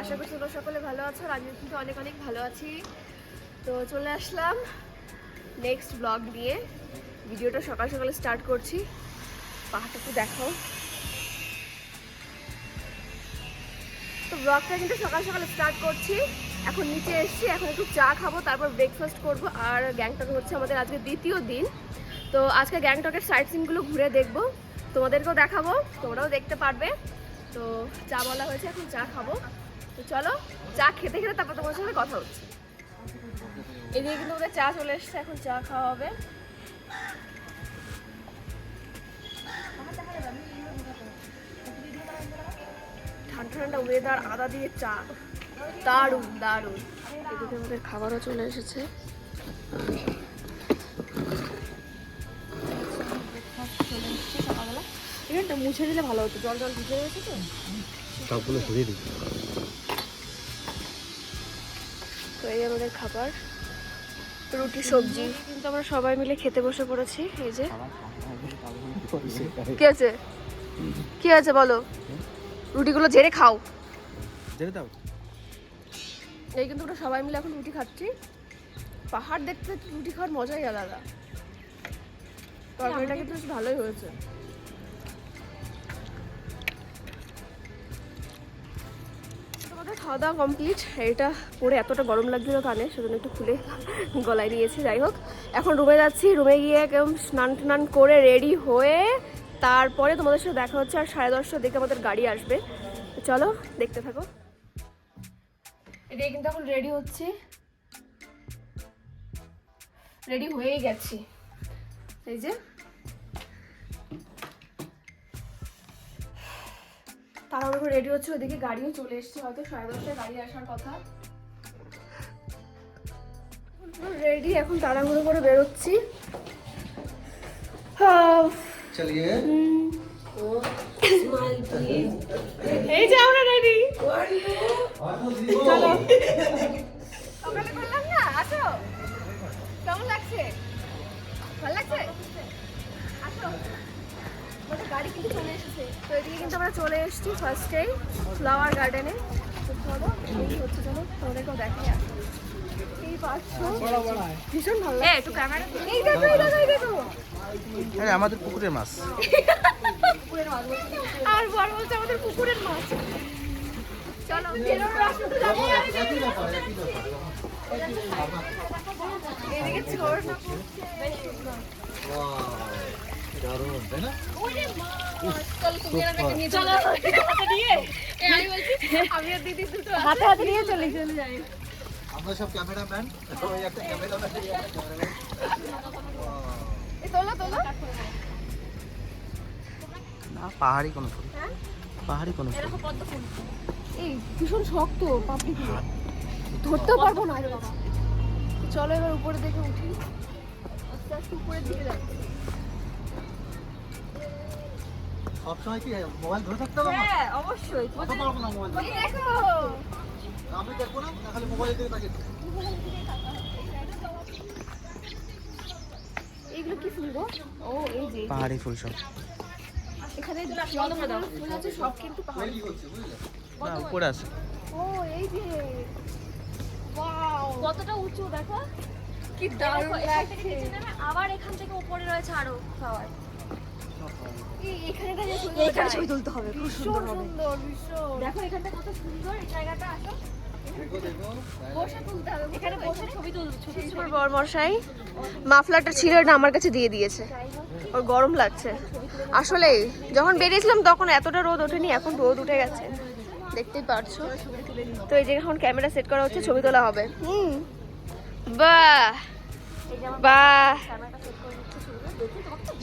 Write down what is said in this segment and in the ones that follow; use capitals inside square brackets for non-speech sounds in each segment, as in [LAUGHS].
আশা করি তোমরা সকলে ভালো আছো আর আমিও কিন্তু অনেক অনেক ভালো আছি। তো চলে আসলাম নেক্সট ব্লগ নিয়ে। ভিডিওটা সকাল সকালে স্টার্ট করছি। পাহাড়টা একটু দেখাও। তো ব্লগটা কিন্তু সকাল সকালে স্টার্ট করছি। এখন নিচে এসেছি, এখন একটু চা খাব, তারপর ব্রেকফাস্ট করব। আর গ্যাংটক হচ্ছে আমাদের আজকে দ্বিতীয় দিন। তো আজকে গ্যাংটকের সাইট সিনগুলো ঘুরে দেখব। তোমাদেরকেও দেখাবো, তোমরাও দেখতে পারবে। তো চা বলা হয়েছে, এখন চা খাব। তো চলো, চা খেতে খেতে তারপর তোমার সাথে কথা হচ্ছে। এদিকে কিন্তু ওদের চা চলে এসছে, এখন চা খাওয়া হবে। ঠান্ডা ঠান্ডা ওয়েদার আদা দিয়ে চা। দারুণ দারুণ। এদিকে আমাদের খাবারও চলে এসেছে। মুছে দিলে ভালো হতো জল জল ভিজে গেছে তো। সবগুলো সরিয়ে দিই তো এই আমাদের খাবার রুটি সবজি। কিন্তু আমরা সবাই মিলে খেতে বসে পড়েছি এই যে। কি আছে? কি আছে বলো? রুটিগুলো ঝেড়ে খাও। জেনে দাও। এই কিন্তু আমরা সবাই মিলে এখন রুটি খাচ্ছি। পাহাড় দেখতে রুটি খাওয়ার মজাই আলাদা। তরকারিটা কিন্তু বেশ ভালোই হয়েছে। খাওয়া দাওয়া কমপ্লিট এটা পরে এতটা গরম লাগছিল কানে, সেজন্য একটু খুলে গলায় নিয়েছি, যাই হোক। এখন রুমে যাচ্ছি, রুমে গিয়ে একদম স্নান টান করে রেডি হয়ে তারপরে তোমাদের সাথে দেখা হচ্ছে আর সাড়ে দশটার দিকে আমাদের গাড়ি আসবে। চলো, দেখতে থাকো। এদিকে কিন্তু এখন রেডি হচ্ছে। রেডি হয়েই গেছি। এই যে তাড়াহুড়ো করে রেডি হচ্ছে ওদিকে গাড়িও চলে এসছে হয়তো সাড়ে দশটায় গাড়ি আসার কথা। রেডি এখন তাড়াহুড়ো করে বেরোচ্ছি। চলিয়ে। এই যে আমরা রেডি চলো। সকালে বললাম না? আসো। কেমন লাগছে? ভালো লাগছে? কিন্তু চলে এসেছে। তো এদিকে কিন্তু আমরা চলে এসেছি ফার্স্টেই ফ্লাওয়ার গার্ডেনে এই হচ্ছে চলো তোমাদেরকেও এই ভীষণ ভালো একটু ক্যামেরা এই দেখো এই দেখো এই দেখো। আরে আমাদের পুকুরের মাছ। আর বড় বলছে আমাদের পুকুরের মাছ। চলো বেরোনোর রাস্তাতে যাব এদিকে ছোট দারুণ তাই না? চলো হাতে নিয়ে আমি বলছি আমি আর দিদি দুটো হাতে হাতে নিয়ে চলে চলে যাই আমরা সব ক্যামেরাম্যান। ওই একটা ক্যামেরাম্যান এই তোলো তোলো। না পাহাড়ি কোনো ফুল হ্যাঁ? পাহাড়ি কোনো ফুল। এই ভীষণ শক্ত পাপড়িগুলো ধরতেও পারব না চলো এবার উপরে দেখে উঠি। আস্তে আস্তে উপরের দিকে যাচ্ছি। সবসময় কি মোবাইল ধরে থাকতে হবে হ্যাঁ অবশ্যই কত পারব না মোবাইল দেখো। আমি দেখব না মোবাইলের দিকে তাকিয়ে কি ফুল গো? ও এই যে। পাহাড়ি ফুল সব। এখানে ফুল আছে সব কিন্তু পাহাড়ি না উপরে আছে। ও এই যে। ওয়াও। কতটা উঁচু দেখো। কি দারুণ লাগছে। আবার এখান থেকে উপরে রয়েছে আরও খাওয়ার। এই এখানে ছবি। তুলতে হবে খুব সুন্দর হবে। দেখো এখানটা কত সুন্দর এই জায়গাটা আসো। দেখো দেখো। বসে তুলতে হবে এখানে বসে ছবি তুল ছবি আমার বরমশাই মাফলারটা ছিল এটা আমার কাছে দিয়ে দিয়েছে। ওর গরম লাগছে। আসলে যখন বেরিয়েছিলাম তখন এতটা রোদ ওঠেনি এখন রোদ উঠে গেছে। দেখতেই পারছ। তো এই যে এখন ক্যামেরা সেট করা হচ্ছে ছবি তোলা হবে। হুম। বাহ। বাহ।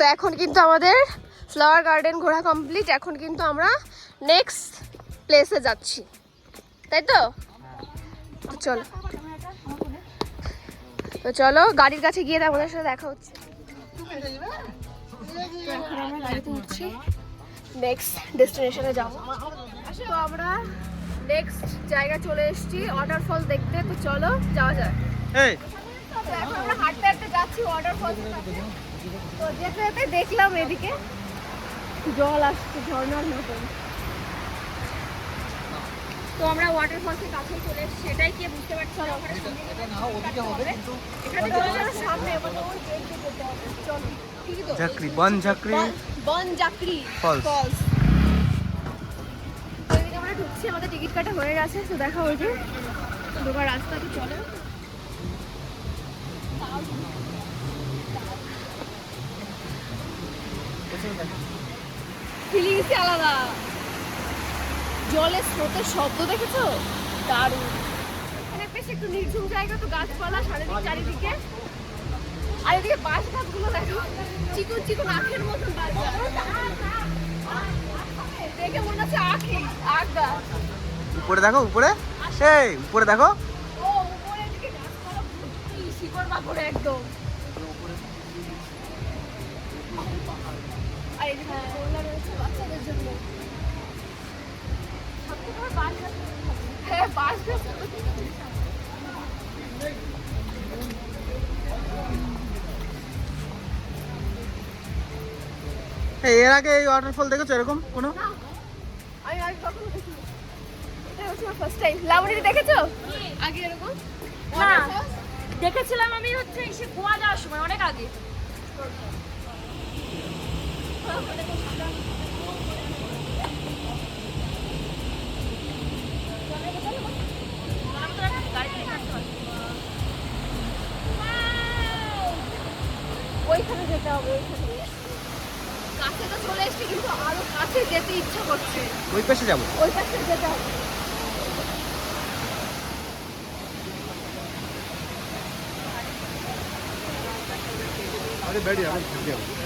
তো এখন কিন্তু আমাদের ফ্লাওয়ার গার্ডেন ঘোরা কমপ্লিট এখন কিন্তু আমরা নেক্সট প্লেসে যাচ্ছি। তাই তো? চলো। তো চলো গাড়ির কাছে গিয়ে আমাদের সাথে দেখা হচ্ছে। তো এখন আমরা গাড়িতে উঠছি নেক্সট ডেস্টিনেশনে যাব। তো আমরা নেক্সট জায়গা চলে এসেছি ওয়াটারফল দেখতে। তো চলো যাওয়া যায় এখন আমরা হাঁটতে হাঁটতে যাচ্ছি ওয়াটারফল তো যেতে যেতে দেখলাম এদিকে। জল আসছে ঝর্ণার মতন। তো আমরা ওয়াটারফলসের কাছে চলে এসেছি। সেটাই কি বুঝতে পারছি না ওখানে সামনে এটা না ওদিকে হবে কিন্তু এখানে চলে যাওয়ার সামনে মানে ওই gate দিয়ে যেতে হবে। চলো ঝাকরি বন ঝাকরি বন- ফলস আমরা ঢুকছি আমাদের টিকিট কাটা হয়ে গেছে তো দেখা ওই যে ঢোকার রাস্তা কি চলে। ফিলিংসই আলাদা। জলের স্রোতের শব্দ দেখেছ? দারুণ। বেশ একটু নির্ঝুম জায়গা তো গাছপালা সারাদিক চারিদিকে। আর এদিকে বাঁশ গাছগুলো দেখো। চিকন চিকন আখের মতন বাঁশ দেখে মনে হচ্ছে আখি আখ গাছ উপরে দেখো উপরে? এই উপরে দেখো। ও উপরে দিকে গাছপালা শিকড় বাকড়ে একদম। দোলনা রয়েছে বাচ্চাদের জন্য। হ্যাঁ বাঁশ এর আগে এই ওয়াটারফল দেখেছ এরকম কোনো? না আমি আগে কখনো দেখিনি। এটা হচ্ছে আমার ফার্স্ট টাইম লাবণীতে দেখেছ? আগে এরকম? না দেখেছিলাম আমি হচ্ছে এসে গোয়া যাওয়ার সময় অনেক আগে আমি তো এখন গাড়িতে রেখে আসতে পারছি না। ওইখানে যেতে হবে ওইখানে কাছে তো চলে এসেছি কিন্তু আরও কাছে যেতে ইচ্ছা করছে। ওই পাশে যাব। ওই পাশে যেতে হবে। আরে বেড়ি আমি ঢুকে এরপর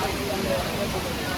何だ?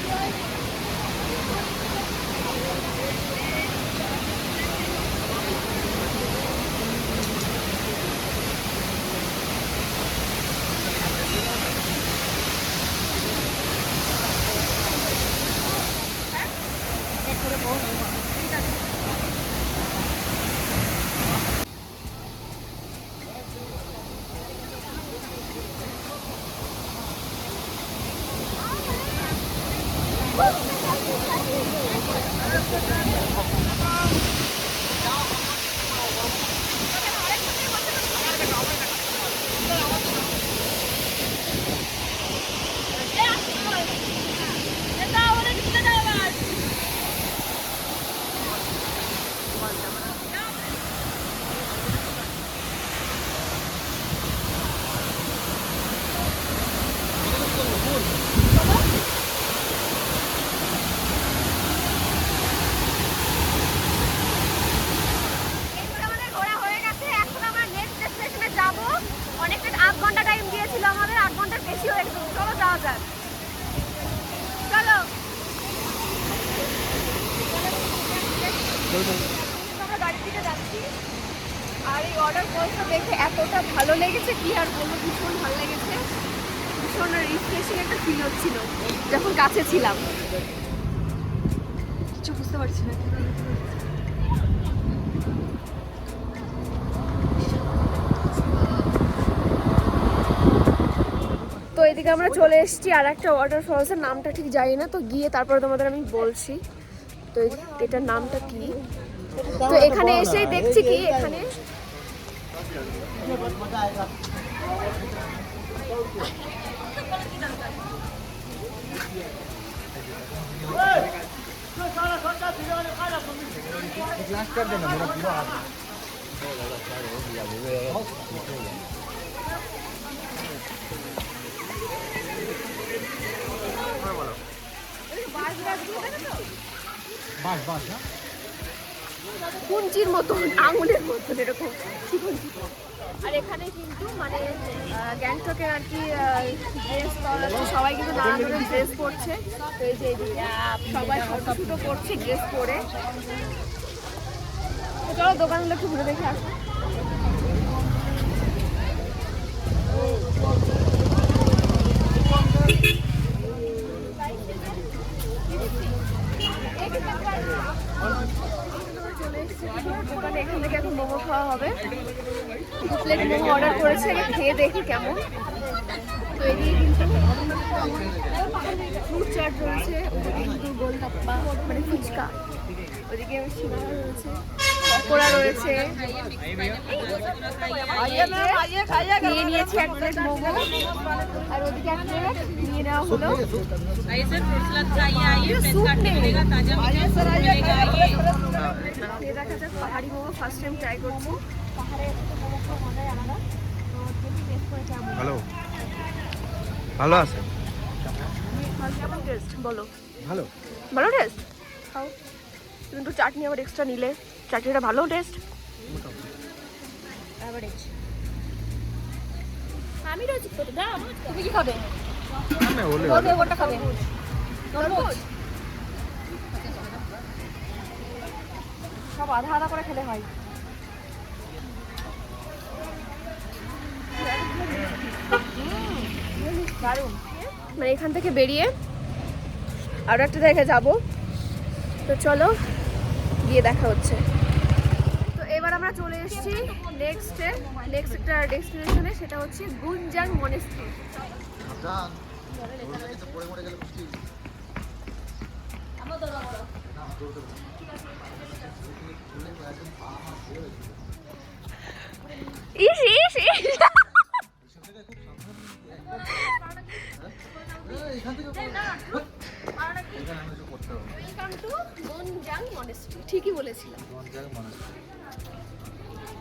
আর এই দেখে এতটা ভালো লেগেছে আর বলব, ভীষণ ভালো লেগেছে। ভীষণ একটা ফিল যখন কাছে ছিলাম। কিছু বুঝতে পারছি না। তো এদিকে আমরা চলে এসেছি আর একটা ওয়াটার ফলসের নামটা ঠিক জানি না, তো গিয়ে তারপরে তোমাদের আমি বলছি। তো এটার নামটা কি? তো এখানে এসে দেখছি কি এখানে কুঞ্চির মতন, আঙুলের মতন এরকম। আর এখানে কিন্তু মানে গ্যাংটকের আর কি ড্রেস সবাই কিন্তু নানা ধরনের ড্রেস পরছে। তো যে সবাই ফটো করছে ড্রেস পরে। চলো দোকানগুলো একটু ঘুরে দেখে আসো। চলে এসেছি দোকানে এখান থেকে এখন মোমো খাওয়া হবে মোমো অর্ডার করেছে খেয়ে দেখি কেমন তো এদিকে চাট রয়েছে ওদিকে কিন্তু গোলগাপ্পা মানে ফুচকা ওদিকে সিঙ্গারা রয়েছে পকোড়া রয়েছে। নিয়ে নিয়েছি এক প্লেট মোমো। আর ওদিকে এক প্লেট নিয়ে নেওয়া হলো। পাহাড়ি ফার্স্ট টাইম ট্রাই পাহাড়ে ভালো আছে বলো। ভালো। ভালো টেস্ট কিন্তু চাটনি আবার এক্সট্রা নিলে। চাটনিটা ভালো টেস্ট আমি রয়েছি তুমি কি খাবে? কোনটা খাবে। সব আধা আধা করে খেলে হয়। দারুণ। মানে এখান থেকে বেরিয়ে আরও একটা জায়গায় যাব। তো চলো গিয়ে দেখা হচ্ছে। চলে এসেছি নেক্সটে নেক্সট একটা ডেস্টিনেশনে সেটা হচ্ছে গুঞ্জাং মনেস্ট্রি যান ওর কাছে পড়ে মরে গেলে মুশকিল না দৌড়তে পারব ইস ইস ইস। এখান থেকে এখানে আমি কিছু করতে হবে। ওয়েলকাম টু গুঞ্জাং মনেস্ট্রি ঠিকই বলেছিলাম।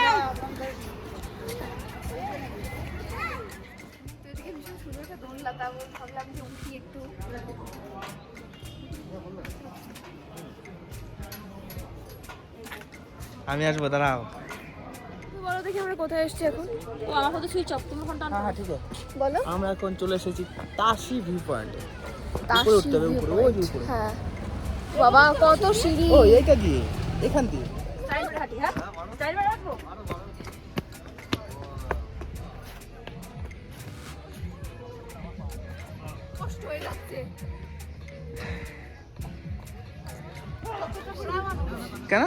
দাঁড়াও, দাঁড়াও। তো এদিকে ভীষণ সুন্দর একটা দোল লতা ভাবলাম যে উঠি একটু আমি আসব দাঁড়াও। বলো দেখি আমরা কোথায় এসেছি এখন। ও আমার সাথে সুইচ অফ তুমি ফোনটা হ্যাঁ হ্যাঁ ঠিক আছে। বলো। আমরা এখন চলে এসেছি তাসি ভিউ পয়েন্টে উপরে উঠতে হবে উপরে ওই যে উপরে। হ্যাঁ। বাবা কত সিঁড়ি। ও এইটা দিয়ে এখান দিয়ে। স্টাইল হাঁটি হ্যাঁ? কষ্ট হয়ে যাচ্ছে। কেন?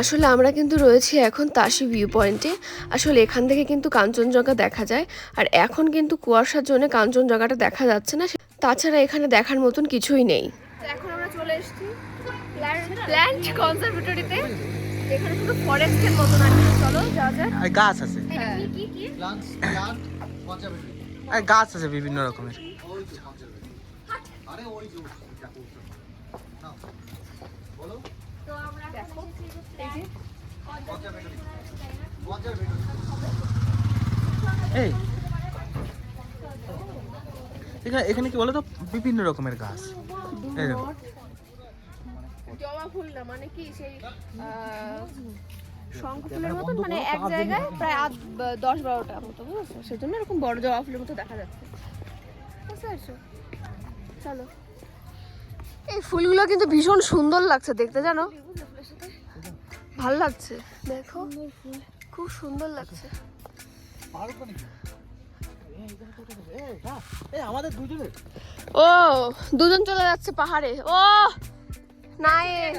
আসলে আমরা কিন্তু রয়েছি এখন তাসি ভিউ পয়েন্টে আসলে এখান থেকে কিন্তু কাঞ্চনজঙ্ঘা দেখা যায়। আর এখন কিন্তু কুয়াশার জন্য কাঞ্চনজঙ্ঘাটা দেখা যাচ্ছে না। তাছাড়া এখানে দেখার মতন কিছুই নেই। এখন আমরা চলে এসেছি প্ল্যান্ট কনজারভেটরিতে এখানে শুধু ফরেস্টের মতন আছে চলো যাওয়া যাক। আর গাছ আছে। হ্যাঁ। আর গাছ বিভিন্ন রকমের। আরে ওই যে বলো। দেখো। এই এখানে এখানে কি বলো তো বিভিন্ন রকমের গাছ। এই দেখো। জবা ফুল না মানে কি সেই আহ, শঙ্খ ফুলের মতন? মানে এক জায়গায় প্রায় বা- দশ বারোটা মতো বুঝেছ? সেজন্য এরকম বড় জবা ফুলের মতো দেখা যাচ্ছে। বুঝতে পারছ? চলো। এই ফুলগুলো কিন্তু ভীষণ সুন্দর লাগছে দেখতে জানো? ভালো লাগছে। দেখো খুব সুন্দর লাগছে। ও দুজন চলে যাচ্ছে পাহাড়ে। ও নাইস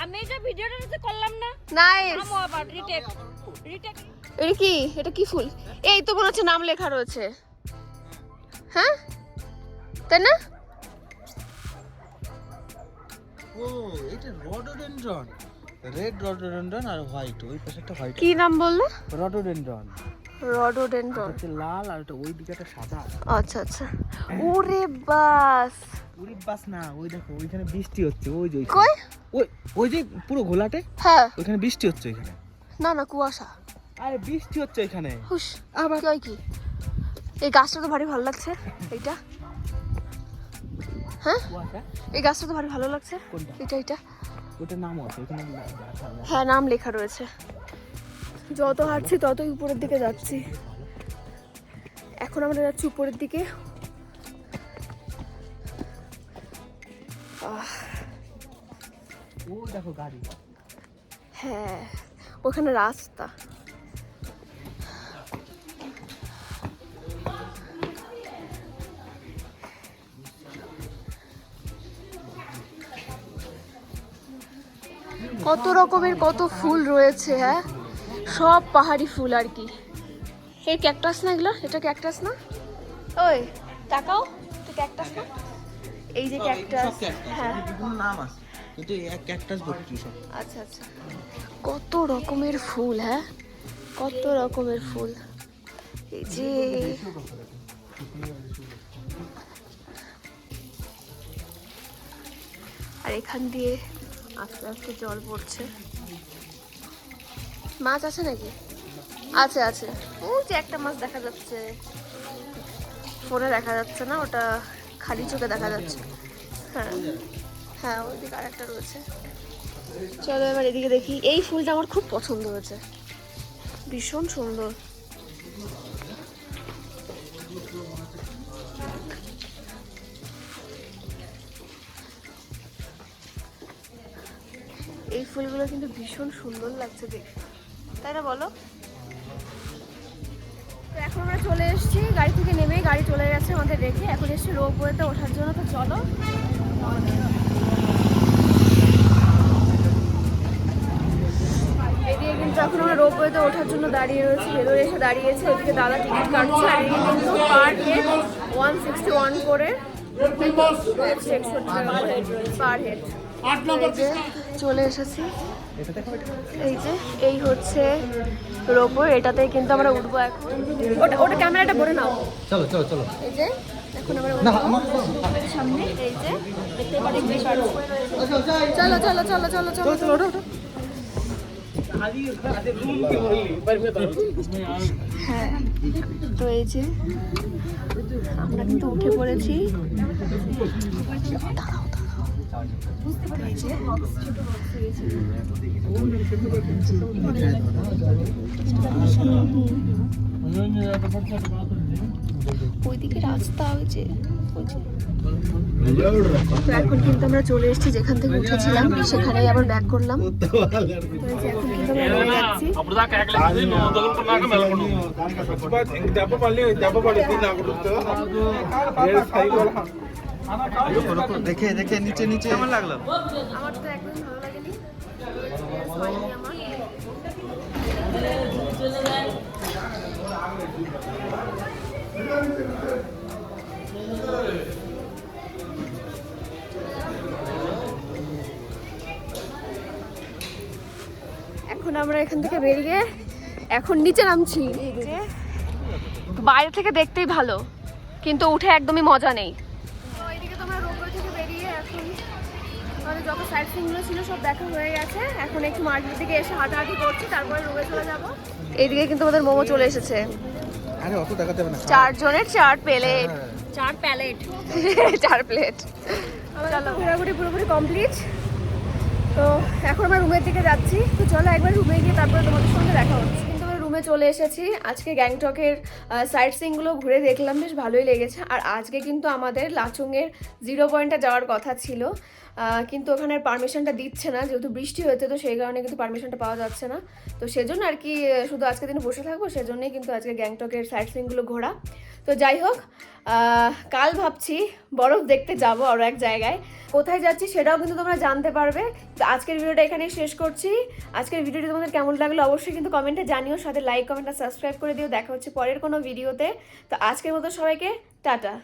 আমি এটা ভিডিওটা নিতে করলাম না নাইস আবার রিটেক রিটেক এটা কি? এটা কি ফুল? এই তো মনে হচ্ছে নাম লেখা রয়েছে। হ্যাঁ? তাই না? ও এটা রডোডেন্ড্রন রেড রডোডেন্ড্রন আর হোয়াইট ওই পাশে একটা হোয়াইট কি নাম বললে? রডোডেন্ড্রন রডোডেন্ড্রন হচ্ছে লাল আর ওটা ওই দিকে একটা সাদা আচ্ছা আচ্ছা। ওরে বাস! উড়ি বাস না ওই দেখো ওইখানে বৃষ্টি হচ্ছে ওই যে। কই? ওই ওই যে পুরো ঘোলাটে? হ্যাঁ। ওইখানে বৃষ্টি হচ্ছে ওইখানে। না না কুয়াশা। আরে বৃষ্টি হচ্ছে ওইখানে। হুস আবার? কই কি? এই গাছটা তো ভারী ভালো লাগছে এইটা। হ্যাঁ? এই গাছটা তো ভারী ভালো লাগছে? এটা এটা। ওটার নাম আছে হ্যাঁ নাম লেখা রয়েছে। যত হাঁটছি ততই উপরের দিকে যাচ্ছি। এখন আমরা যাচ্ছি উপরের দিকে। আহ, ও দেখো গাড়ি। হ্যাঁ ওখানে রাস্তা। কত রকমের কত ফুল রয়েছে হ্যাঁ? সব পাহাড়ি ফুল আর কি। এই ক্যাকটাস না এগুলো? এটা ক্যাকটাস না? ওই তাকাও এটা ক্যাকটাস না? এই যে ক্যাকটাস হ্যাঁ। বিভিন্ন নাম আছে। কিন্তু এক ক্যাকটাস ভর্তি সব। আচ্ছা আচ্ছা। কত রকমের ফুল হ্যাঁ? কত রকমের ফুল। এই যে আর এখান দিয়ে আস্তে আস্তে জল পড়ছে। মাছ আছে নাকি? আছে আছে। ওই যে একটা মাছ দেখা যাচ্ছে। ফোনে দেখা যাচ্ছে না, ওটা খালি চোখে দেখা যাচ্ছে। হ্যাঁ হ্যাঁ ওইদিকে আরেকটা রয়েছে। চলো এবার এদিকে দেখি। এই ফুলটা আমার খুব পছন্দ হয়েছে। ভীষণ সুন্দর। ফুলগুলো কিন্তু ভীষণ সুন্দর লাগছে দেখতে। তাই না বলো? তো এখন আমরা চলে এসেছি, গাড়ি থেকে নেমে গাড়ি চলে গেছে আমাদের রেখে। এখন এসেছি রোপওয়েতে ওঠার জন্য, তো চলো। কিন্তু এখন আমরা রোপওয়েতে ওঠার জন্য দাঁড়িয়ে রয়েছি, ভেতরে এসে দাঁড়িয়েছে। ওইদিকে দাদা টিকিট কাটছে, আর এদিকে কিন্তু per head one sixty one করে পার হেড চলে এসেছি। এই যে এই হচ্ছে রোপওয়ে এটাতে কিন্তু আমরা উঠবো এখন। ওটা ওটা ক্যামেরাটা করে নাও। চলো চলো চলো। এই যে এখন আমরা সামনে এই যে দেখতে পাচ্ছি চলো চলো চলো। চলো চলো চলো হ্যাঁ তো এই যে আমরা কিন্তু উঠে পড়েছি। দাঁড়াও, ওইদিকে রাস্তা যে তো এখন কিন্তু আমরা চলে এসেছি যেখান থেকে উঠেছিলাম, সেখানেই আবার ব্যাক করলাম। দেখে দেখে নিচে নিচে। কেমন লাগল? আমার তো একদম ভালো লাগেনি। এখন আমরা এখান থেকে বেরিয়ে এখন নিচে নামছি। বাইরে থেকে দেখতেই ভালো কিন্তু উঠে একদমই মজা নেই তো এইদিকে তোমরা রোববার থেকে বেরিয়ে এখন আমাদের যত সাইড সিনগুলো ছিল সব দেখা হয়ে গেছে। এখন একটু মার্কেট থেকে এসে হাঁটাহাঁটি করছি তারপরে রুমে চলে যাব। এইদিকে কিন্তু আমাদের মোমো চলে এসেছে। আরে অত দেখাতে হবে না। চার জনের চার প্লেট। চার প্যালেট। [LAUGHS] চার প্লেট। চলো। ঘোরাঘুরি পুরোপুরি কমপ্লিট তো এখন আমরা রুমের দিকে যাচ্ছি। তো চলো একবার রুমে গিয়ে তারপরে তোমাদের সঙ্গে দেখা হচ্ছে। রুমে চলে এসেছি। আজকে গ্যাংটকের সাইট সিনগুলো ঘুরে দেখলাম, বেশ ভালোই লেগেছে। আর আজকে কিন্তু আমাদের লাচুংয়ের জিরো পয়েন্টে যাওয়ার কথা ছিল। কিন্তু ওখানে পারমিশনটা দিচ্ছে না, যেহেতু বৃষ্টি হয়েছে, তো সেই কারণে কিন্তু পারমিশনটা পাওয়া যাচ্ছে না। তো সেজন্য আর কি, শুধু আজকে দিন বসে থাকব, সেজন্যই কিন্তু আজকে গ্যাংটকের সাইট সিনগুলো ঘোরা। তো যাই হোক কাল ভাবছি বরফ দেখতে যাব আরও এক জায়গায়। কোথায় যাচ্ছি সেটাও কিন্তু তোমরা জানতে পারবে। তো আজকের ভিডিওটা এখানেই শেষ করছি। আজকের ভিডিওটি তোমাদের কেমন লাগল অবশ্যই কিন্তু কমেন্টে জানিও, সাথে লাইক কমেন্ট আর সাবস্ক্রাইব করে দিও। দেখা হচ্ছে পরের কোনো ভিডিওতে। তো আজকের মতো সবাইকে টাটা।